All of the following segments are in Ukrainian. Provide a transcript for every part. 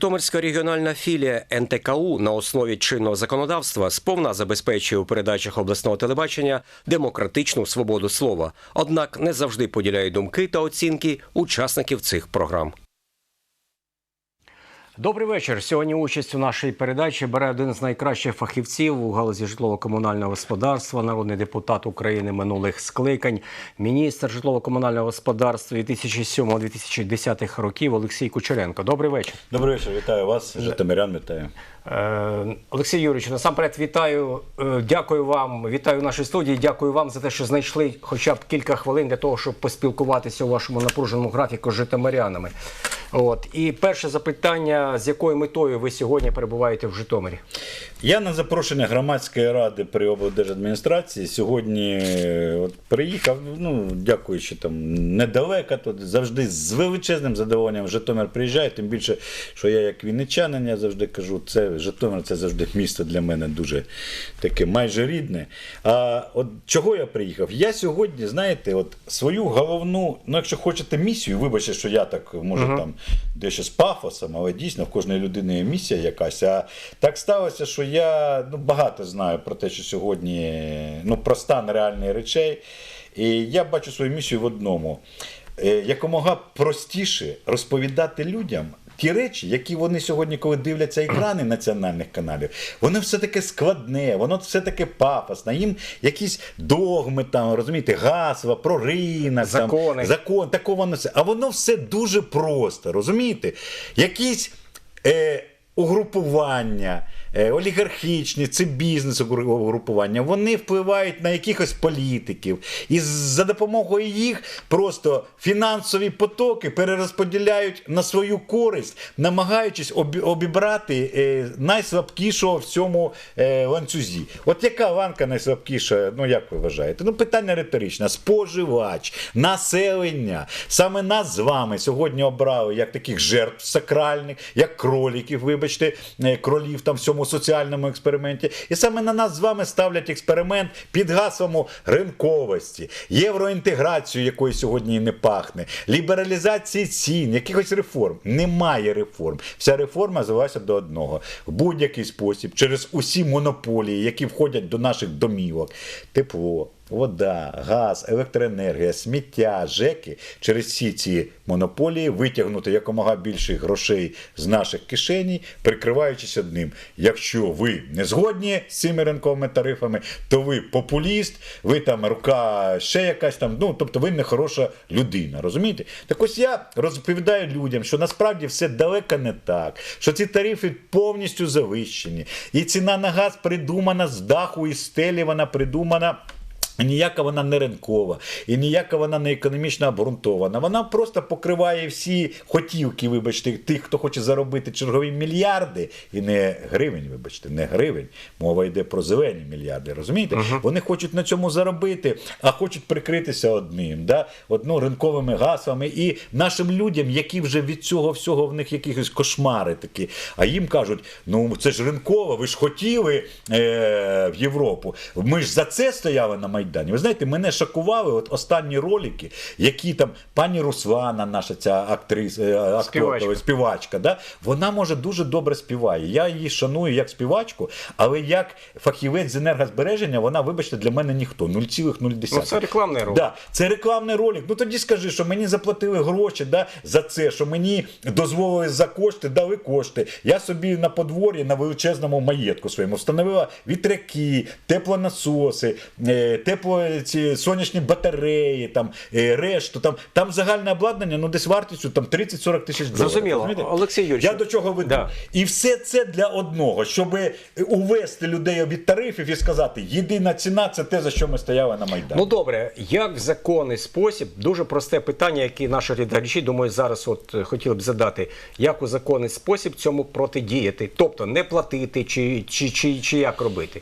Житомирська регіональна філія НТКУ на основі чинного законодавства сповна забезпечує у передачах обласного телебачення демократичну свободу слова, однак не завжди поділяє думки та оцінки учасників цих програм. Добрий вечір. Сьогодні участь у нашій передачі бере один з найкращих фахівців у галузі житлово-комунального господарства, народний депутат України минулих скликань, міністр житлово-комунального господарства 2007-2010 років Олексій Кучеренко. Добрий вечір. Добрий вечір, вітаю вас, Житомирян, вітаю. Е, Олексій Юрійович, насамперед вітаю. е, Дякую вам, вітаю нашій студії. Дякую вам за те, що знайшли хоча б кілька хвилин для того, щоб поспілкуватися у вашому напруженому графіку з житомирянами. От і перше запитання: з якою метою ви сьогодні перебуваєте в Житомирі? Я на запрошення громадської ради при облдержадміністрації сьогодні е, от, приїхав. Ну, дякуючи там недалеко, тут завжди з величезним задоволенням в Житомир приїжджаю. Тим більше, що я як вінничанин, я завжди кажу, це Житомир це завжди місто для мене дуже таке майже рідне. А от чого я приїхав? Я сьогодні, знаєте, от свою головну, ну якщо хочете місію, вибачте, що я так може там дещо з пафосом, але дійсно в кожної людини є місія якась. А так сталося, що я ну, багато знаю про те, що сьогодні ну, про стан реальних речей. І я бачу свою місію в одному: Е, якомога простіше розповідати людям. Ті речі, які вони сьогодні, коли дивляться екрани національних каналів, воно все таке складне, воно все таке пафосне. Їм якісь догми, там, розумієте, гасла, про ринок, Закони. Там, закон, такого воно все. А воно все дуже просто, розумієте? Якісь е, угрупування, олігархічні, це бізнес угрупування, вони впливають на якихось політиків. І за допомогою їх просто фінансові потоки перерозподіляють на свою користь, намагаючись обібрати е, найслабкішого в цьому е, ланцюзі. От яка ланка найслабкіша, ну як ви вважаєте? Ну, питання риторичне. Споживач, населення. Саме нас з вами сьогодні обрали як таких жертв сакральних, як кроліків, вибачте, е, кролів там в цьому соціальному експерименті. І саме на нас з вами ставлять експеримент під гаслом ринковості, євроінтеграцію, якої сьогодні не пахне, лібералізації цін, якихось реформ. Немає реформ. Вся реформа звелася до одного: в будь-який спосіб, через усі монополії, які входять до наших домівок, тепло. Вода, газ, електроенергія, сміття, ЖЕКи через всі ці монополії витягнути якомога більше грошей з наших кишені, прикриваючись одним. Якщо ви не згодні з цими ринковими тарифами, то ви популіст, ви там рука ще якась там, ну тобто ви не хороша людина. Розумієте? Так ось я розповідаю людям, що насправді все далеко не так, що ці тарифи повністю завищені, і ціна на газ придумана з даху і стелі, вона придумана. Ніяка вона не ринкова, і ніяка вона не економічно обґрунтована. Вона просто покриває всі хотівки, вибачте, тих, хто хоче заробити чергові мільярди, і не гривень, вибачте, не гривень. Мова йде про зелені мільярди. Розумієте? Вони хочуть на цьому заробити, а хочуть прикритися одним, да? Одно ринковими гаслами. І нашим людям, які вже від цього всього в них якихось кошмари такі, а їм кажуть: ну це ж ринково, ви ж хотіли е- в Європу. Ми ж за це стояли на Майдані. Ви знаєте, мене шокували от останні ролики, які там пані Руслана, наша ця актриса, е, акторка, Співачка. співачка, да? вона може дуже добре співає. Я її шаную як співачку, але як фахівець з енергозбереження, вона, вибачте, для мене ніхто. 0,0. Ну, це рекламний ролик. Да, це рекламний ролик. Ну тоді скажи, що мені заплатили гроші да, за це, що мені дозволили за кошти, дали кошти. Я собі на подвор'ї на величезному маєтку своєму встановила вітряки, теплонасоси, е, тепло ці сонячні батареї, там е, решту. Там, там загальне обладнання, ну десь вартістю там 30-40 тисяч доларів. Зрозуміло. Олексій Юрійович, Я до чого веду? Да. І все це для одного, щоб увести людей від тарифів і сказати, єдина ціна це те, за що ми стояли на Майдані. Ну добре, як в законний спосіб, дуже просте питання, яке наші глядачі, думаю, зараз от е, хотіли б задати, як у законний спосіб цьому протидіяти, тобто не платити чи, чи, чи, чи як робити?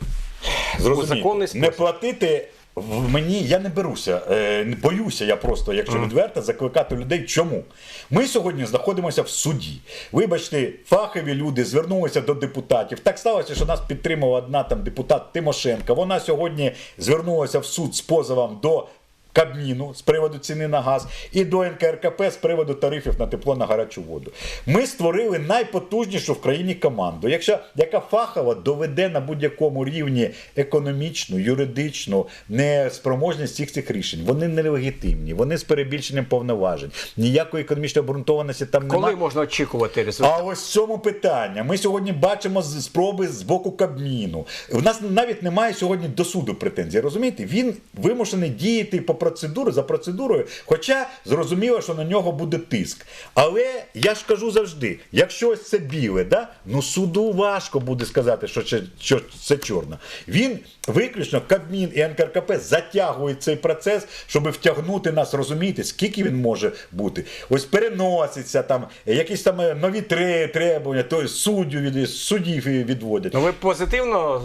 Спосіб. не платити. В мені я не беруся, е, не боюся я просто, якщо відверто, закликати людей. Чому? Ми сьогодні знаходимося в суді. Вибачте, фахові люди звернулися до депутатів. Так сталося, що нас підтримала одна там депутат Тимошенка. Вона сьогодні звернулася в суд з позовом до Кабміну з приводу ціни на газ і до НКРКП з приводу тарифів на тепло на гарячу воду. Ми створили найпотужнішу в країні команду, якщо, яка фахово доведе на будь-якому рівні економічну, юридичну неспроможність всіх цих рішень. Вони нелегітимні, вони з перебільшенням повноважень. Ніякої економічної обґрунтованості там Коли можна очікувати результат? А ось в цьому питання. Ми сьогодні бачимо спроби з боку Кабміну. У нас навіть немає сьогодні до суду претензій. Розумієте, він вимушений діяти по процедурі за процедурою, хоча зрозуміло, що на нього буде тиск. Але я ж кажу завжди: якщо ось це біле, да, ну суду важко буде сказати, що це, що це чорно. Він виключно Кабмін і НКРКП затягують цей процес, щоб втягнути нас, розумієте, скільки він може бути. Ось переноситься там якісь там е, нові требування, то суддю від суддів відводять. Ну ви позитивно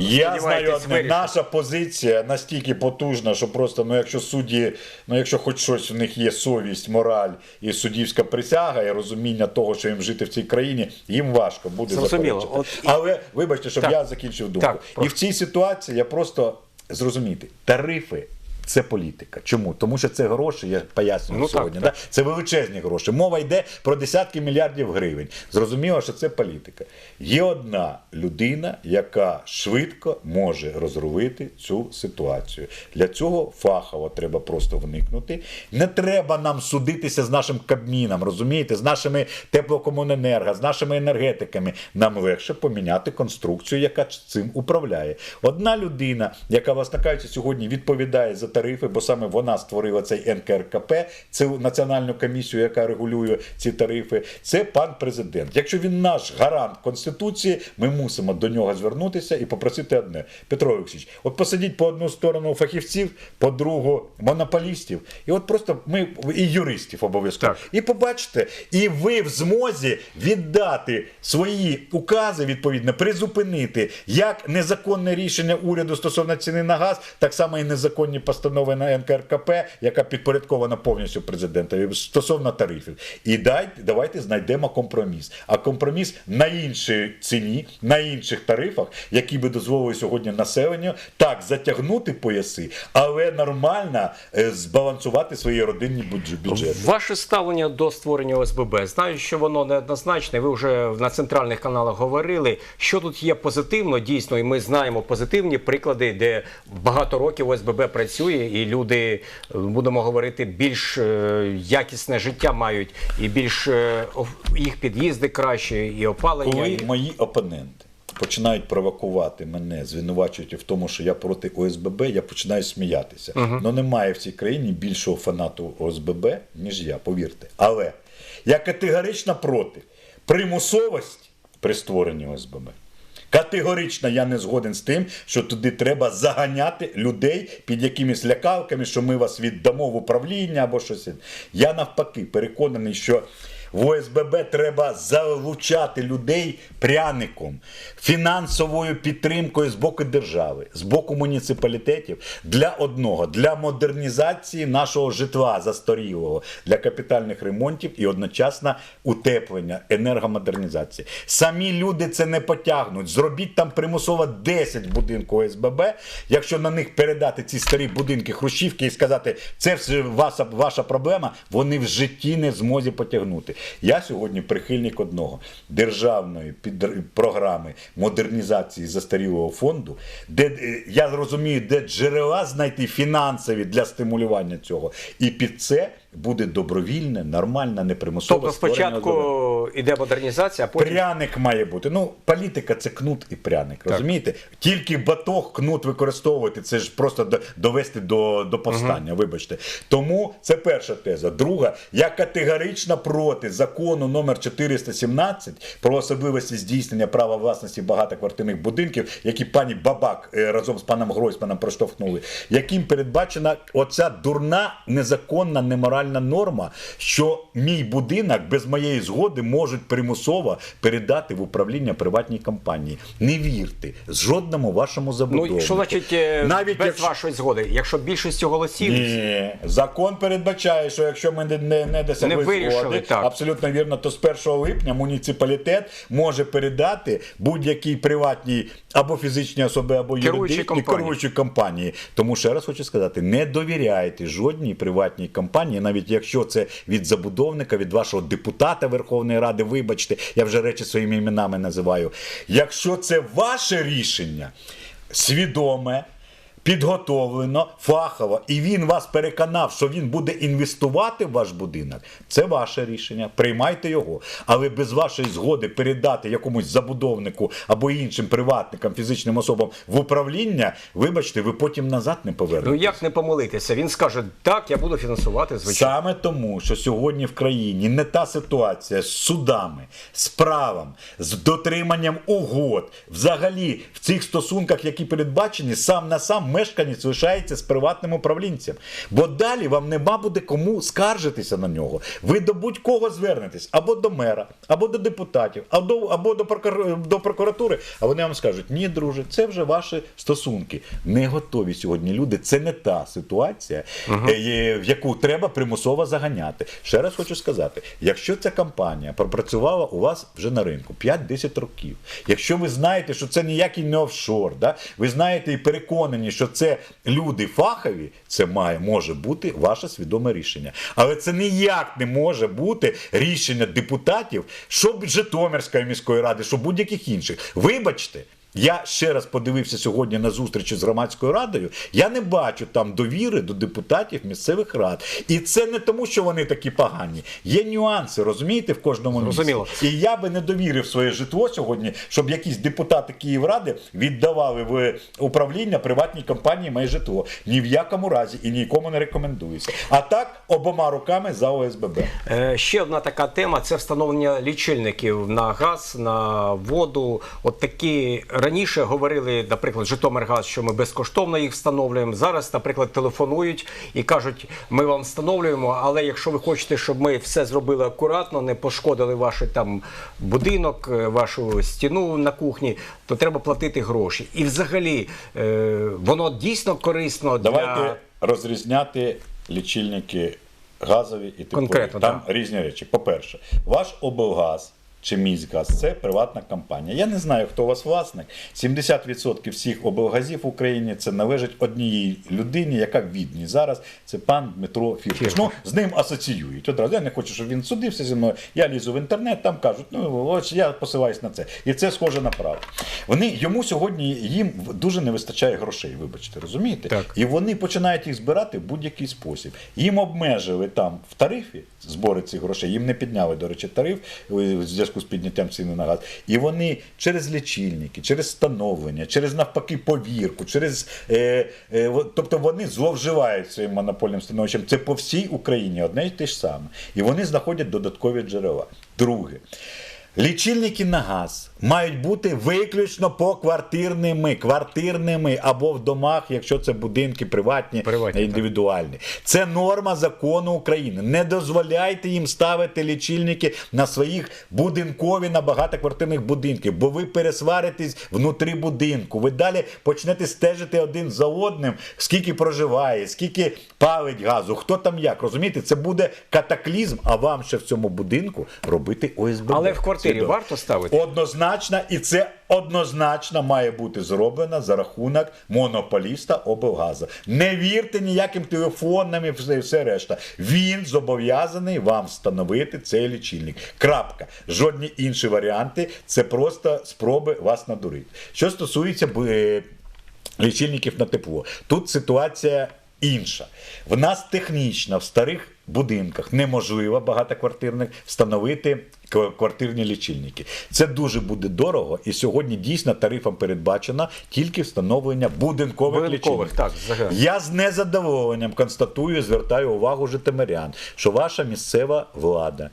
е, Я знаю одне, наша позиція настільки потужна, що просто, ну якщо судді, ну якщо хоч щось у них є совість, мораль і суддівська присяга, і розуміння того, що їм жити в цій країні, їм важко буде заперечити. От Але вибачте, щоб Так. я закінчив думку. Так, і в цій ситуації я просто зрозуміти, тарифи. Це політика. Чому? Тому що це гроші, я пояснюю Ну, сьогодні. так. Да? Це величезні гроші. Мова йде про десятки мільярдів гривень. Зрозуміло, що це політика. Є одна людина, яка швидко може розрулити цю ситуацію. Для цього фахово треба просто вникнути. Не треба нам судитися з нашим кабміном, розумієте, з нашими теплокомуненерго, з нашими енергетиками. Нам легше поміняти конструкцію, яка цим управляє. Одна людина, яка, власне кажучи, сьогодні відповідає за тарифи, бо саме вона створила цей НКРКП, цю національну комісію, яка регулює ці тарифи. Це пан президент. Якщо він наш гарант конституції, ми мусимо до нього звернутися і попросити одне: Петро Олексійович, от посадіть по одну сторону фахівців, по другу монополістів, і от просто ми і юристів обов'язково. І побачите, і ви в змозі віддати свої укази, відповідно, призупинити як незаконне рішення уряду стосовно ціни на газ, так само і незаконні постанови НКРКП, яка підпорядкована повністю президентові стосовно тарифів. І дай, давайте знайдемо компроміс. А компроміс на іншій ціні, на інших тарифах, які би дозволили сьогодні населенню так затягнути пояси, але нормально е, збалансувати свої родинні бюдж- бюджети. Ваше ставлення до створення ОСББ. Знаю, що воно неоднозначне. Ви вже на центральних каналах говорили, що тут є позитивно, дійсно, і ми знаємо позитивні приклади, де багато років ОСББ працює, і люди, е, будемо говорити, більш е, якісне життя мають, і більш е, їх під'їзди краще, і опалення. Коли мої опоненти починають провокувати мене, звинувачують в тому, що я проти ОСББ, я починаю сміятися. Ну немає в цій країні більшого фанату ОСББ, ніж я, повірте. Але я категорично проти примусовості при створенні ОСББ. Категорично я не згоден з тим, що туди треба заганяти людей під якимись лякалками, що ми вас віддамо в управління або щось. Я навпаки переконаний, що в ОСББ треба залучати людей пряником, фінансовою підтримкою з боку держави, з боку муніципалітетів для одного, для модернізації нашого житла застарілого, для капітальних ремонтів і одночасно утеплення, енергомодернізації. Самі люди це не потягнуть. Зробіть там примусово 10 будинків ОСББ, якщо на них передати ці старі будинки хрущівки і сказати, це все ваша, ваша проблема, вони в житті не в змозі потягнути. Я сьогодні прихильник одного державної програми модернізації застарілого фонду, де е, я розумію, де джерела знайти фінансові для стимулювання цього. І під це буде добровільне, нормальне, непримусове Тобто спочатку іде модернізація, а потім Пряник має бути. Ну, політика це кнут і пряник. Розумієте? Тільки батог кнут використовувати, це ж просто довести до, до повстання. Вибачте. Тому це перша теза. Друга, я категорично проти закону номер 417 про особливості здійснення права власності багатоквартирних будинків, які пані Бабак е, разом з паном Гройсманом проштовхнули, яким передбачена оця дурна, незаконна, неморальна мінімальна норма, що мій будинок без моєї згоди можуть примусово передати в управління приватній компанії. Не вірте жодному вашому забудовнику. Ну, що значить е, Навіть без якщо- вашої згоди? Якщо більшістю голосів, ні, закон передбачає, що якщо ми не, не, не досягли Не вирішили, згоди, так. абсолютно вірно, то з 1 липня муніципалітет може передати будь-якій приватній або фізичній особи, або юридичній керуючій компанії. Тому ще раз хочу сказати: не довіряйте жодній приватній компанії, навіть якщо це від забудовника, від вашого депутата Верховної Ради, вибачте, я вже речі своїми іменами називаю. Якщо це ваше рішення, свідоме. Підготовлено, фахово, і він вас переконав, що він буде інвестувати в ваш будинок. Це ваше рішення. Приймайте його. Але без вашої згоди передати якомусь забудовнику або іншим приватникам, фізичним особам в управління, вибачте, ви потім назад не ну як не помилитися? Він скаже, так, я буду фінансувати, звичайно. Саме тому, що сьогодні в країні не та ситуація з судами, з правом, з дотриманням угод, взагалі в цих стосунках, які передбачені, сам на сам мешканець лишається з приватним управлінцем. Бо далі вам нема буде кому скаржитися на нього. Ви до будь-кого звернетесь або до мера, або до депутатів, або, або до, прокур- до прокуратури. А вони вам скажуть: ні, друже, це вже ваші стосунки. Не готові сьогодні люди. Це не та ситуація, е, в яку треба примусово заганяти. Ще раз хочу сказати: якщо ця компанія пропрацювала у вас вже на ринку 5-10 років, якщо ви знаєте, що це ніякий не офшор, да? ви знаєте і переконані, що це люди фахові, це має може бути ваше свідоме рішення. Але це ніяк не може бути рішення депутатів, що Житомирської міської ради, що будь-яких інших. Вибачте. Я ще раз подивився сьогодні на зустрічі з громадською радою. Я не бачу там довіри до депутатів місцевих рад. І це не тому, що вони такі погані. Є нюанси, розумієте, в кожному місці. І я би не довірив своє житло сьогодні, щоб якісь депутати Київради віддавали в управління приватній компанії моє житло. Ні в якому разі і нікому не рекомендується. А так обома руками за ОСББ. Е, Ще одна така тема це встановлення лічильників на газ, на воду. От такі раніше говорили, наприклад, Житомиргаз, що ми безкоштовно їх встановлюємо. Зараз, наприклад, телефонують і кажуть, ми вам встановлюємо, але якщо ви хочете, щоб ми все зробили акуратно, не пошкодили ваш там будинок, е, вашу стіну на кухні, то треба платити гроші. І взагалі е, воно дійсно корисно для Давайте розрізняти лічильники газові і теплові. Конкретно, Там різні речі. По-перше, ваш облгаз. Чи міськгаз це приватна компанія. Я не знаю, хто у вас власник. 70% всіх облгазів в Україні це належить одній людині, яка в Відні зараз. Це пан Дмитро Фірташ. Ну, з ним асоціюють. Одразу я не хочу, щоб він судився зі мною. Я лізу в інтернет, там кажуть, ну ось я посилаюсь на це. І це схоже на право. Вони йому сьогодні їм дуже не вистачає грошей, вибачте, розумієте? Так. І вони починають їх збирати в будь-який спосіб. Їм обмежили там в тарифі збори цих грошей. Їм не підняли, до речі, тариф е, зв'язку з підняттям ціни на газ. І вони через лічильники, через встановлення, через навпаки повірку, через е, е, тобто вони зловживають своїм монопольним становищем. Це по всій Україні одне й те ж саме. І вони знаходять додаткові джерела. Друге. Лічильники на газ мають бути виключно поквартирними, квартирними або в домах, якщо це будинки приватні, Приватні, так. індивідуальні. Це норма закону України. Не дозволяйте їм ставити лічильники на своїх будинкові на багатоквартирних будинків, бо ви пересваритесь внутрі будинку. Ви далі почнете стежити один за одним, скільки проживає, скільки палить газу, хто там як. Розумієте, це буде катаклізм, а вам ще в цьому будинку робити ОСББ. Але в квартирі Свідомо. варто ставити? Однозначно, і це однозначно має бути зроблено за рахунок монополіста облгазу. Не вірте ніяким телефонам і все, все решта. Він зобов'язаний вам встановити цей лічильник. Крапка. Жодні інші варіанти. Це просто спроби вас надурити. Що стосується е, лічильників на тепло, тут ситуація інша. В нас технічно в старих будинках неможливо багатоквартирних встановити квартирні лічильники. Це дуже буде дорого, і сьогодні дійсно тарифом передбачено тільки встановлення будинкових, Будинкових, лічильників. так, взагалі. Я з незадоволенням констатую, звертаю увагу житомирян, що ваша місцева влада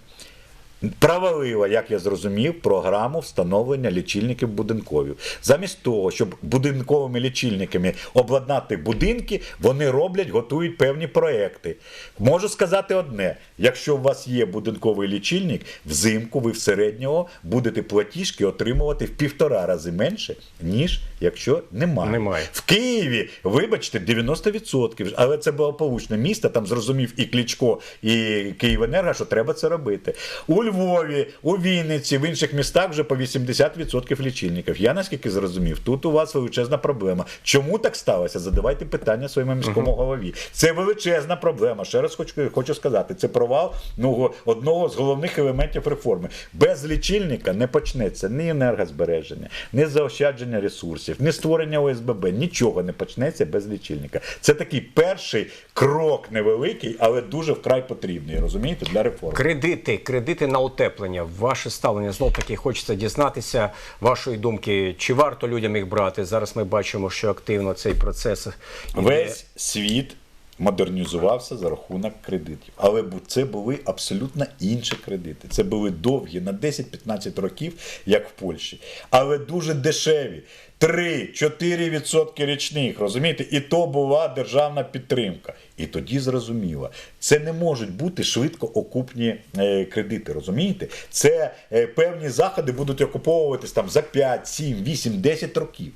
провалила, як я зрозумів, програму встановлення лічильників будинкових. Замість того, щоб будинковими лічильниками обладнати будинки, вони роблять, готують певні проекти. Можу сказати одне: якщо у вас є будинковий лічильник, взимку ви в середнього будете платіжки отримувати в півтора рази менше, ніж якщо немає. Немає. В Києві, вибачте, 90%. Але це благополучне місто, там зрозумів і Кличко, і Київенерго, що треба це робити. У Львові, у Вінниці, в інших містах вже по 80% лічильників. Я наскільки зрозумів, тут у вас величезна проблема. Чому так сталося? Задавайте питання своєму міському голові. Це величезна проблема. Ще раз хочу, хочу сказати, це провал ну, одного з головних елементів реформи. Без лічильника не почнеться ні енергозбереження, ні заощадження ресурсів, ні створення ОСББ. Нічого не почнеться без лічильника. Це такий перший крок невеликий, але дуже вкрай потрібний, розумієте, для реформи. Кредити, кредити на утеплення. Ваше ставлення знов таки хочеться дізнатися вашої думки, чи варто людям їх брати. Зараз ми бачимо, що активно цей процес. Весь світ модернізувався за рахунок кредитів. Але це були абсолютно інші кредити. Це були довгі на 10-15 років, як в Польщі, але дуже дешеві. 3-4% річних, розумієте? І то була державна підтримка. І тоді зрозуміло, це не можуть бути швидко окупні е, кредити, розумієте? Це е, певні заходи будуть окуповуватись там за 5, 7, 8, 10 років.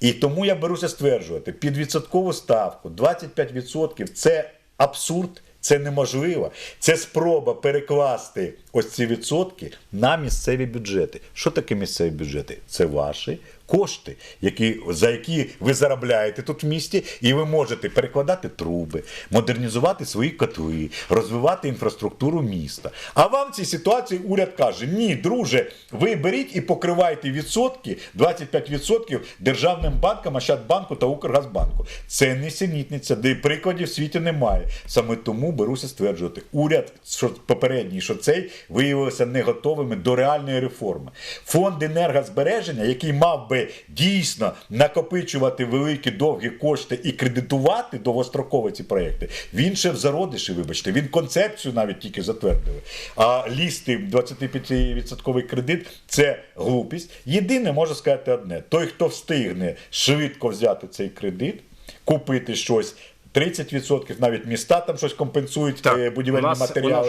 І тому я беруся стверджувати, під відсоткову ставку 25% це абсурд, це неможливо. Це спроба перекласти ось ці відсотки на місцеві бюджети. Що таке місцеві бюджети? Це ваші кошти, які, за які ви заробляєте тут в місті, і ви можете перекладати труби, модернізувати свої котли, розвивати інфраструктуру міста. А вам в цій ситуації уряд каже: ні, друже, ви беріть і покривайте відсотки, 25% державним банкам, Ощадбанку та Укргазбанку. Це несенітниця, де прикладів в світі немає. Саме тому беруся стверджувати, уряд що попередній, що цей виявився не готовими до реальної реформи. Фонд енергозбереження, який мав би дійсно накопичувати великі довгі кошти і кредитувати довгостроково ці проекти, він ще в зародиші, вибачте, він концепцію навіть тільки затвердили. А лізти в 25% кредит це глупість. Єдине можу сказати одне: той, хто встигне швидко взяти цей кредит, купити щось. 30% навіть міста там щось компенсують Так, е, будівельні у нас- у нас матеріали.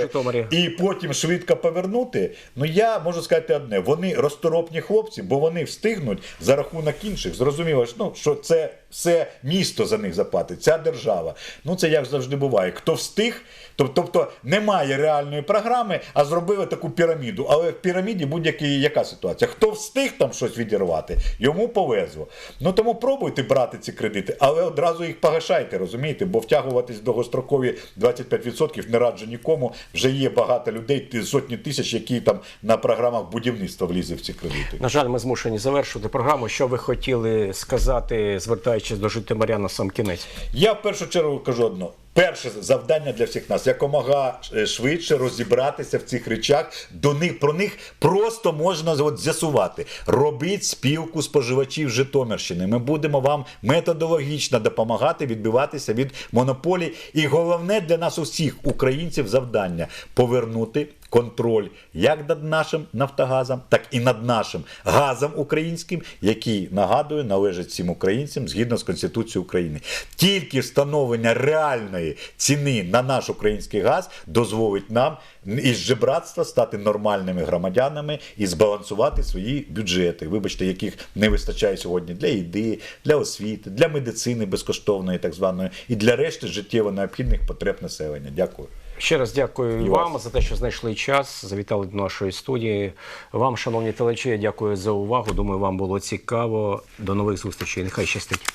І потім швидко повернути. Ну я можу сказати одне: вони розторопні хлопці, бо вони встигнуть за рахунок інших. Зрозуміло, що, ну, що це все місто за них заплатить, ця держава. Ну це як завжди буває. Хто встиг, тобто немає реальної програми, а зробили таку піраміду. Але в піраміді будь-яка яка ситуація? Хто встиг там щось відірвати, йому повезло. Ну тому пробуйте брати ці кредити, але одразу їх погашайте, розумієте? Бо втягуватись в довгострокові 25% не раджу нікому. Вже є багато людей, сотні тисяч, які там на програмах будівництва влізли в ці кредити. На жаль, ми змушені завершити програму. Що ви хотіли сказати, звертаючись до Житомиря на сам кінець? Я в першу чергу кажу одно. Перше завдання для всіх нас якомога е, швидше розібратися в цих речах. До них про них просто можна от з'ясувати. Робіть спілку споживачів Житомирщини. Ми будемо вам методологічно допомагати відбиватися від монополій. І головне для нас усіх українців завдання повернути контроль як над нашим Нафтогазом, так і над нашим газом українським, який нагадую належить всім українцям згідно з Конституцією України. Тільки встановлення реальної ціни на наш український газ дозволить нам із жебратства стати нормальними громадянами і збалансувати свої бюджети, вибачте, яких не вистачає сьогодні для їди, для освіти, для медицини безкоштовної, так званої, і для решти життєво необхідних потреб населення. Дякую. Ще раз дякую І вам за те, що знайшли час, завітали до нашої студії. Вам, шановні телечі, дякую за увагу. Думаю, вам було цікаво. До нових зустрічей. Нехай щастить.